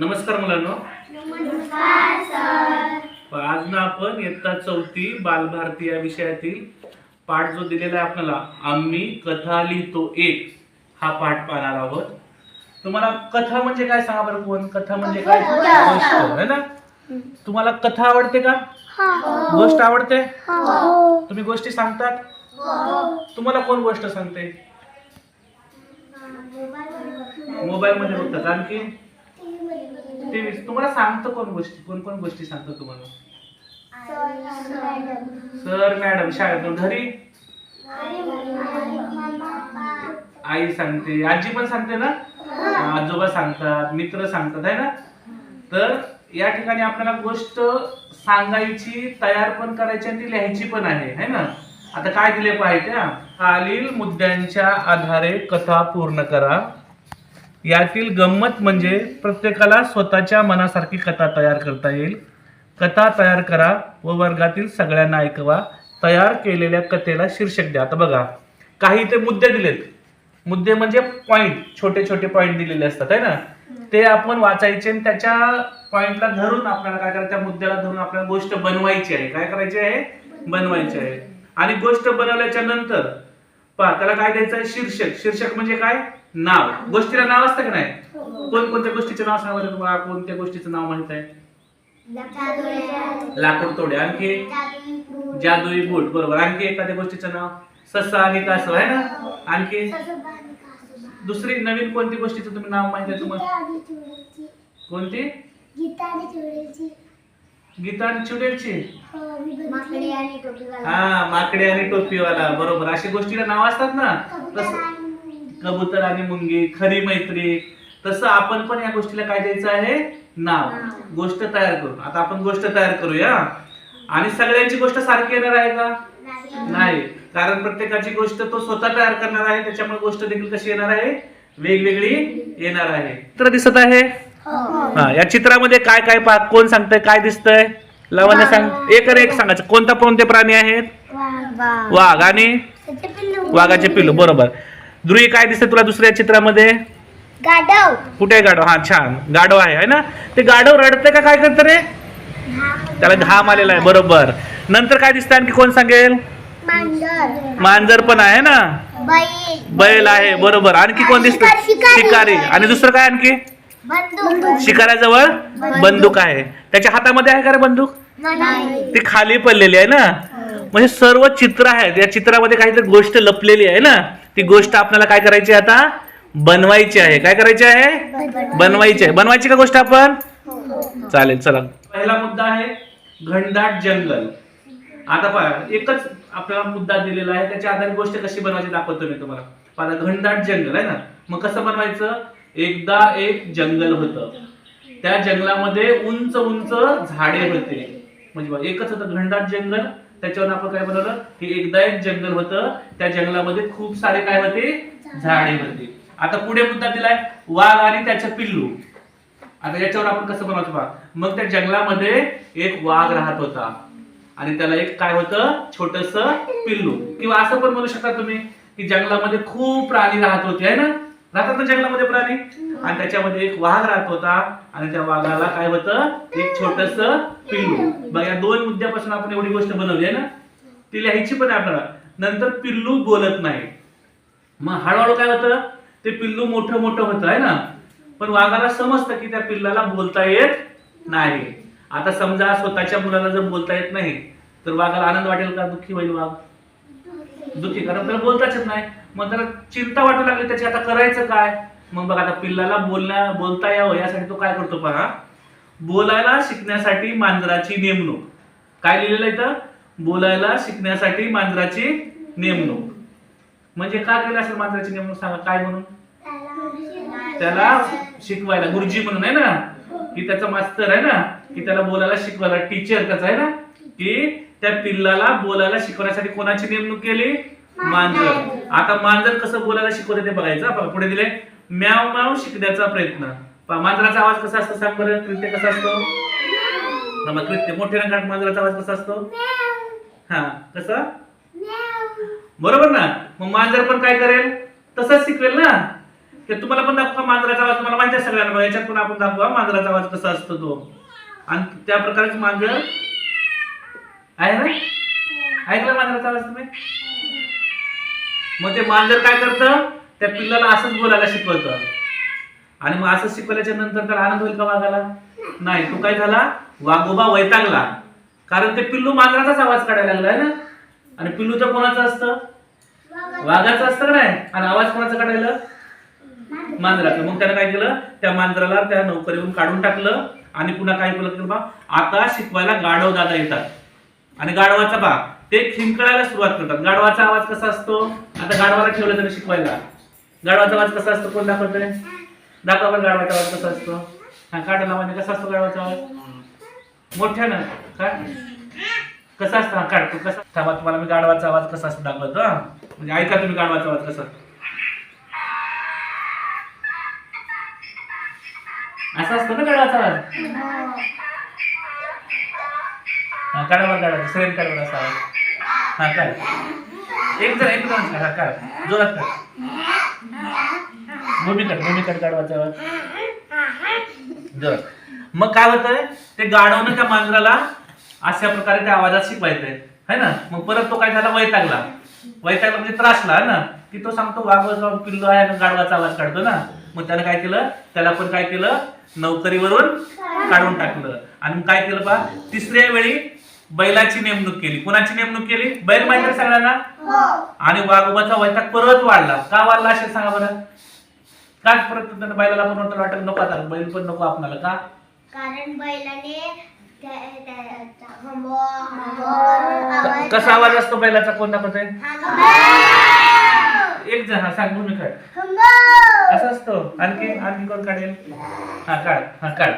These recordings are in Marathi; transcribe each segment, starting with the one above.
नमस्कार मुलांनो. आज ना आपण इयत्ता चौथी बालभारती या विषयातील पाठ जो दिलेला आहे आपल्याला आम्ही कथा लिहितो एक हा पाठ पाहणार आहोत. तुम्हाला कथा म्हणजे काय सांगा बरं कोण? कथा म्हणजे काय? गोष्ट है ना? तुम्हाला कथा आवडते का? गोष्ट आवडते? तुम्ही गोष्टी सांगतात? तुम्हाला कोण गोष्ट सांगते? मोबाईल मध्ये बघतात आणखी? टीव्ही तुम्हाला सांगतो कोण गोष्टी. कोण कोण गोष्टी सांगतो तुम्हाला? सर मॅडम शाळेतून घरी? आई सांगते. आजी पण सांगते ना? आजोबा सांगतात मित्र सांगतात आहे ना? तर या ठिकाणी आपल्याला गोष्ट सांगायची तयार पण करायची आणि ती लिहायची पण आहे है ना? आता काय दिले पाहिजे खालील मुद्द्यांच्या आधारे कथा पूर्ण करा. यातील गंमत म्हणजे प्रत्येकाला स्वतःच्या मनासारखी कथा तयार करता येईल. कथा तयार करा व वर्गातील सगळ्यांना ऐकवा. तयार केलेल्या कथेला शीर्षक द्या. आता बघा काही ते मुद्दे दिलेत. मुद्दे म्हणजे पॉईंट छोटे छोटे पॉईंट दिलेले असतात आहे ना? ते आपण वाचायचे आणि त्याच्या पॉईंटला धरून आपल्याला काय करायचं? त्या मुद्द्याला धरून आपल्याला गोष्ट बनवायची आहे. काय करायची आहे? बनवायची आहे. आणि गोष्ट बनवल्याच्या नंतर पहा त्याला काय द्यायचं आहे शीर्षक. शीर्षक म्हणजे काय? नाव. गोष्टीला नाव असतं का नाही? कोण कोणत्या गोष्टीचं नाव सांगा बरं तुम्हाला? कोणत्या गोष्टीचं नाव माहीत आहे? लाकूड तोडे आणखी? जादुई बूट. बरोबर. आणखी एखाद्या गोष्टीचं नाव? ससा आणि कासव आहे ना? आणखी? दुसरी नवीन कोणती गोष्टीचं तुम्ही नाव माहिती आहे तुम्हाला? कोणती? गीता आणि चुडेलची माकडे आणि टोपीवाला. हा माकडे आणि टोपीवाला बरोबर. अशी गोष्टीला नाव असतात ना? तसं कबूतर आणि मुंगी खरी मैत्री. तसं आपण पण या गोष्टीला काय द्यायचं आहे? नाव. गोष्ट तयार करू आता आपण गोष्ट तयार करूया. आणि सगळ्यांची गोष्ट सारखी येणार आहे का? नाही. कारण प्रत्येकाची गोष्ट तो स्वतः तयार करणार आहे. त्याच्यामुळे गोष्ट देखील कशी येणार आहे? वेगवेगळी येणार आहे. चित्र दिसत आहे. हा. या चित्रामध्ये काय काय पा कोण सांगतंय काय दिसतंय? लावण्य सांग एक एक सांगायचं. कोणता कोणते प्राणी आहेत? वाघ. आणि? वाघाचे पिल्लू बरोबर. ध्रुवी काय दिसतंय तुला दुसऱ्या चित्रामध्ये? गाढव. कुठे आहे गाढव? हा छान. गाढव आहे है ना? ते गाढव रडते का काय करतं रे? त्याला घाम आलेला आहे बरोबर. नंतर काय दिसतं आणखी कोण सांगेल? मांजर. पण आहे ना? बैल. आहे बरोबर. आणखी कोण दिसतं. शिकारी. आणि दुसरं काय आणखी? बंदूक. शिकाऱ्याजवळ बंदूक. आहे. त्याच्या हातामध्ये आहे का रे बंदूक? नाही. ती खाली पडलेली आहे ना? म्हणजे सर्व चित्र आहेत. या चित्रामध्ये काहीतरी गोष्ट लपलेली आहे ना? ती गोष्ट आपल्याला काय करायची आहे आता? बनवायची आहे. काय करायची आहे? बनवायची. आहे. बनवायची का गोष्ट आपण? चालेल चला. पहिला मुद्दा आहे घनदाट जंगल. आता पहा एकच आपल्याला मुद्दा दिलेला आहे. त्याच्या आधारे गोष्ट कशी बनवायची दाखवतो मी तुम्हाला. घनदाट जंगल आहे ना? मग कसं बनवायचं? एकदा एक जंगल होतं. त्या जंगलामध्ये उंच उंच झाडे होते. म्हणजे एकच होतं घनदाट जंगल त्याच्यावर आपण काय बनवलं? की एकदा एक जंगल होतं. त्या जंगलामध्ये खूप सारे काय होते? झाडे होते. आता पुढे मुद्दा दिलाय वाघ आणि त्याचे पिल्लू. आता याच्यावर आपण कसं बनवतो पहा मग त्या जंगलामध्ये एक वाघ राहत होता. आणि त्याला एक काय होतं? छोटस पिल्लू. किंवा असं पण म्हणू शकता तुम्ही की जंगलामध्ये खूप प्राणी राहत होते है ना? राहतात ना जंगलामध्ये प्राणी? आणि त्याच्यामध्ये एक वाघ राहत होता आणि त्या वाघाला काय होतं? एक छोटस पिल्लू. बघा या दोन मुद्द्यापासून आपण एवढी गोष्ट बनवली आहे ना? ती लिहायची पण आपल्याला. नंतर पिल्लू बोलत नाही. मग हळूहळू काय होतं? ते पिल्लू मोठं मोठं होतं आहे ना? पण वाघाला समजतं की त्या पिल्लाला बोलता येत नाही. आता समजा स्वतःच्या मुलाला जर बोलता येत नाही तर वाघाला आनंद वाटेल का दुःखी होईल वाघ? दुखी कारण त्याला बोलताच येत नाही. मग त्याला चिंता वाटू लागली त्याची आता करायचं काय? मग बघा आता पिल्लाला बोलण्या बोलता यावं यासाठी तो काय करतो पहा. बोलायला शिकण्यासाठी मांजराची नेमणूक. काय लिहिलेलं आहे इथं? बोलायला शिकण्यासाठी मांजराची नेमणूक. म्हणजे काय केलं असेल मांजराची नेमणूक? सांगा काय म्हणून? त्याला शिकवायला. गुरुजी म्हणून आहे ना? की त्याचा मास्तर आहे ना? की त्याला बोलायला शिकवायला. टीचर त्याचा आहे ना? की त्या पिल्लाला बोलायला शिकवण्यासाठी कोणाची नेमणूक केली? मांजर. आता मांजर कसं बोलायला शिकवते ते बघायचं. आपण पुढे दिले. म्याव म्याव शिकण्याचा प्रयत्न. मांजराचा आवाज कसा असतो सांग बरं. कृत्य कसा असतो? कृत्य. मोठ्या रंगात मांजराचा आवाज कसा असतो? हा कसा? बरोबर ना? मग मांजर पण काय करेल? तसंच शिकवेल ना? ते तुम्हाला पण दाखवा मांजराचा आवाज? तुम्हाला माहिती सगळ्यांना. याच्यात पण आपण दाखवा मांजराचा आवाज कसा असतो तो. आणि त्या प्रकारेच मांजर आहे ना? ऐकलं मांजराचा आवाज तुम्ही मग ते मांजर काय करतं? त्या पिल्लाला असंच बोलायला शिकवतं. आणि मग असं शिकवल्याच्या नंतर त्याला आनंद होईल का वाघाला? नाही तो काय झाला? वाघोबा वैतागला. कारण ते पिल्लू मांजराचाच आवाज काढायला लागला ना? आणि पिल्लू तर कोणाचं असतं? वाघाचं असतं का नाही? आणि आवाज कोणाचा काढायला? मांजराचं. मग त्यानं काय केलं? त्या मांजराला त्या नोकरीवरून काढून टाकलं. आणि पुन्हा काय केलं की बा आता शिकवायला गाढव दादा येतात. आणि गाढवाचा बा ते खिंकळायला सुरुवात करतात. गाढवाचा आवाज कसा असतो? आता गाढवाला ठेवलं त्याने शिकवायला. गाढवाचा आवाज कसा असतो? कोण दाखवतोय? दाखवा पण गाढवाचा आवाज कसा असतो. हा काढला म्हणजे कसा असतो गाढवाचा आवाज? मोठ्या ना? काय कसा असतो? हा काढतो कसा? थांबा तुम्हाला मी गाढवाचा आवाज कसा असतो दाखवतो म्हणजे ऐका तुम्ही गाढवाचा आवाज कसा? असा असतो ना गाढवाचा आवाज? हो. हा काढा सगळ्यांनी असा आवाज हा काढ. एक जण एक जण हा काढ. जोरात काढ. भूमिकट भूमिकट गाढवाचा आवाज जोरात. मग काय होतंय? ते गाडवणं त्या मांजराला अशा प्रकारे त्या आवाजात शिकवायचंय. है ना? मग परत तो काय झाला? वैतागला. वैतागला म्हणजे त्रासला ना? की तो सांगतो वाघ जाऊन पिल्लो आहे गाडवाचा गाढवाचा आवाज काढतो ना. मग त्यानं काय केलं? त्याला पण काय केलं? नोकरीवरून काढून टाकलं. आणि मग काय केलं बा? तिसऱ्या वेळी बैलाची नेमणूक केली. कोणाची नेमणूक केली? बैल माहिती सगळ्यांना? आणि वाघोबाचा वैताग परत वाढला. का वाढला असेल सांगा बरं? का परत बैलाला पण वाटलं? नको आता बैल पण नको आपल्याला का? कारण बैलाने कसा आवाज असतो बैलाचा? कोण दाखवतोय हंबो! एक जण हा सांग भूमी काढ हंबो! असा असतो. आणखी आणखी कोण काढेल? हा काढ. हा काढ!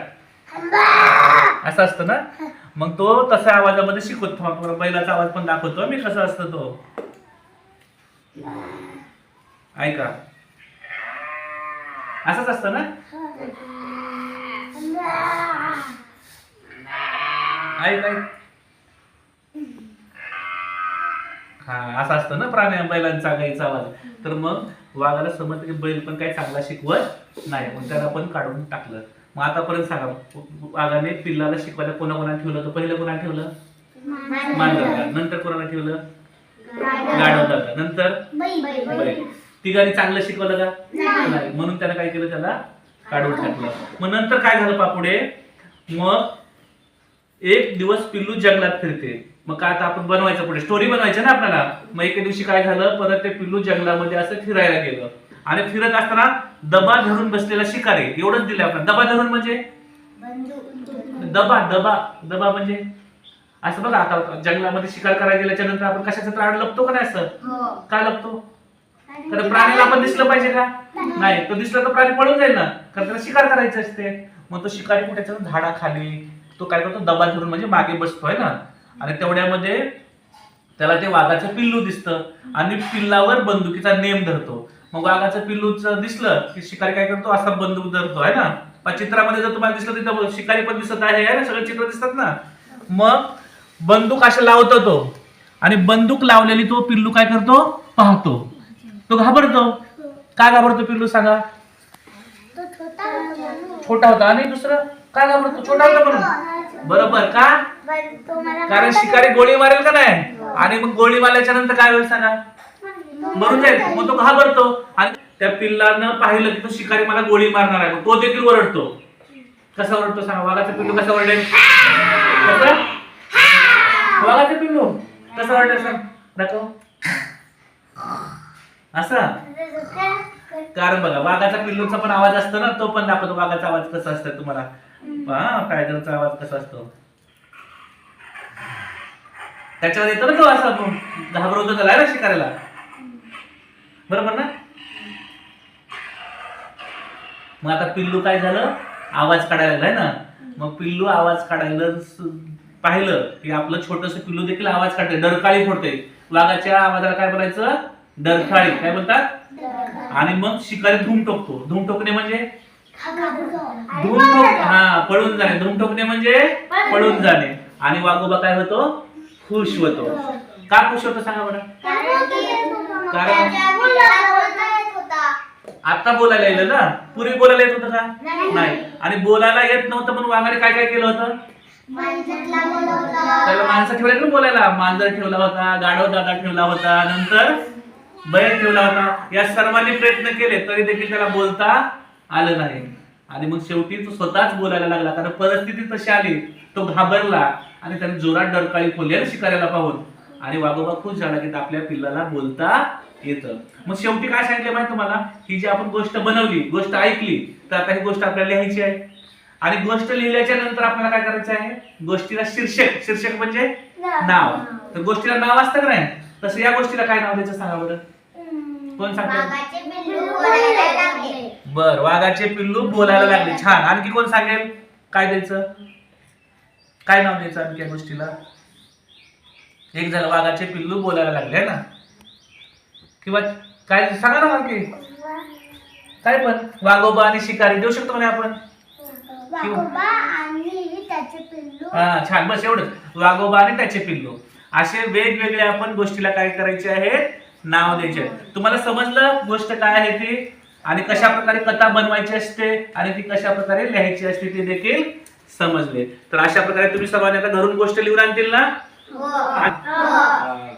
असं असतं ना? मग तो तसा आवाजामध्ये शिकवतो. तुम्हाला बैलाचा आवाज पण दाखवतो. मी कसा असतो तो? ऐका. असंच असतं ना? ऐक ऐक. हा असं असतं ना प्राण्या बैलांचा गाईचा आवाज. तर मग वाघाला समजतं की बैल पण काही चांगला शिकवत नाही. मग त्याला पण काढून टाकलं. मग आतापर्यंत सांगा वाघाने पिल्लाला शिकवायला कोणा कोणा ठेवलं? तर पहिलं कोणा ठेवलं? मांजराला नंतर कोणाला ठेवलं? गाढवला नंतर. बैल. तिघांनी चांगलं शिकवलं का? नाही. म्हणून त्यानं काय केलं त्याला? काढून टाकलं. मग नंतर काय झालं पापुडे? मग एक दिवस पिल्लू जंगलात फिरते. मग काय आता आपण बनवायचं पुढे? स्टोरी बनवायची ना आपल्याला? मग एके दिवशी काय झालं? परत ते पिल्लू जंगलामध्ये असं फिरायला गेलं. आणि फिरत असताना दबा धरून बसलेला शिकारी एवढंच दिलं आपण. दबा धरून म्हणजे. दबा दबा दबा म्हणजे? असं बघा आता जंगलामध्ये शिकार करायला गेल्याच्यानंतर आपण कशाचं प्राण लपतो का नाही असं? हो. काय लपतो? तर प्राणीला आपण दिसलं पाहिजे का? नाही. तो दिसला तर प्राणी पळून जाईल ना. कारण त्याला शिकार करायचे असते. मग तो शिकारी कुठे झाडाखाली तो काय करतो? दबा धरून म्हणजे मागे बसतोय ना. आणि तेवढ्यामध्ये त्याला ते वाघाचं पिल्लू दिसतं. आणि पिल्लावर बंदुकीचा नेम धरतो. मग वाघाचं पिल्लूच दिसलं की शिकारी काय करतो? असा बंदूक धरतो आहे ना? पण चित्रामध्ये जर तुम्हाला दिसलं तिथं शिकारी पण दिसत आहे ना? सगळे चित्र दिसतात ना? मग बंदूक असं लावतो तो. आणि बंदूक लावलेली तो पिल्लू काय करतो? पाहतो. तो घाबरतो. का घाबरतो पिल्लू सांगा? छोटा होता आणि दुसरं? काय घाबरतो? छोटा होता म्हणून. बरोबर का? कारण शिकारी गोळी मारेल का नाही? आणि मग गोळी मारल्याच्या नंतर काय होईल सांगा? मरून जाईल. मग तो घाबरतो. आणि त्या पिल्लानं पाहिलं की तो शिकारी मला गोळी मारणार आहे. तो देखील ओरडतो. कसा ओरडतो सांगा? वाघाचा पिल्लू कसा ओरडेल? कसं? वाघाचा पिल्लू. कसा ओरडेल सांग? दाखव. असा? कारण बघा वाघाचा पिल्लूचा पण आवाज असतो ना तो पण दाखवतो वाघाचा आवाज कसा असतो तुम्हाला. हा टायगरचा आवाज कसा असतो. त्याच्यावर येतो ना तो असा घाबरवतो त्याला आहे ना शिकारायला बरोबर ना? मग आता पिल्लू काय झालं? आवाज काढायला लागलाय ना? मग पिल्लू आवाज काढायला पाहिलं की आपलं छोटस पिल्लू देखील आवाज काढते. डरकाळी फोडते. वाघाच्या आवाजाला काय बोलायचं? डरकाळी. काय बोलतात? आणि मग शिकारी धूम टोकतो. धूम टोकणे म्हणजे? धूम ठोक हा पळून जाणे. धूम ठोकणे म्हणजे? पळून जाणे. आणि वाघोबा काय होतो? खुश होतो. का खुश होतो सांगा बरं. कारण आता बोलायला येलं ना? पूर्वी बोलायला येत होतं का? नाही. आणि बोलायला येत नव्हतं पण वाघाने काय काय केलं होतं? त्याला माणसं ठेवले ना बोलायला. मांजर ठेवला होता गाढव दादा ठेवला होता नंतर बैल ठेवला होता. या सर्वांनी प्रयत्न केले तरी देखील त्याला बोलता आलं नाही. आणि मग शेवटी तो स्वतःच बोलायला लागला. कारण परिस्थिती तशी आली तो घाबरला आणि त्याने जोरात डरकाळी आणि शिकाऱ्याला पाहून आणि वाघोबा खुश झाला की आपल्या पिल्लाला बोलता येतं. मग शेवटी काय सांगितलं माहिती तुम्हाला? ही जी आपण गोष्ट बनवली गोष्ट ऐकली तर आता ही गोष्ट आपल्याला लिहायची आहे. आणि गोष्ट लिहिल्याच्या नंतर आपल्याला काय करायचं आहे? गोष्टीला शीर्षक शीर्षक म्हणजे नाव. तर गोष्टीला नाव असतं का नाही? तसं या गोष्टीला काय नाव द्यायचं सांगा बरं? कोण सांगते वाघाचे पिल्लू बोलायला लागले. बर वाघाचे पिल्लू बोलायला लागले. छान. आणखी कोण सांगेल? काय द्यायचं? काय नाव द्यायचं आणखी या गोष्टीला? एक झालं वाघाचे पिल्लू बोलायला लागले ना? किंवा काय सांगा ना आणखी काय पण वाघोबा आणि शिकारी देऊ शकतो म्हणे आपण. वाघोबा आणि त्याचे पिल्लू. हा छान बस एवढंच. वाघोबा आणि त्याचे पिल्लू. असे वेगवेगळे आपण गोष्टीला काय करायचे आहे? नाव द्यायचे. तुम्हाला समजलं गोष्ट काय आहे ती? आणि कशा प्रकारे कथा बनवायची असते? आणि ती कशा प्रकारे लिहायची असते ते देखील समजले. तर अशा प्रकारे तुम्ही सर्वांनी आता घरून गोष्ट लिहून आणतील ना? हो हा.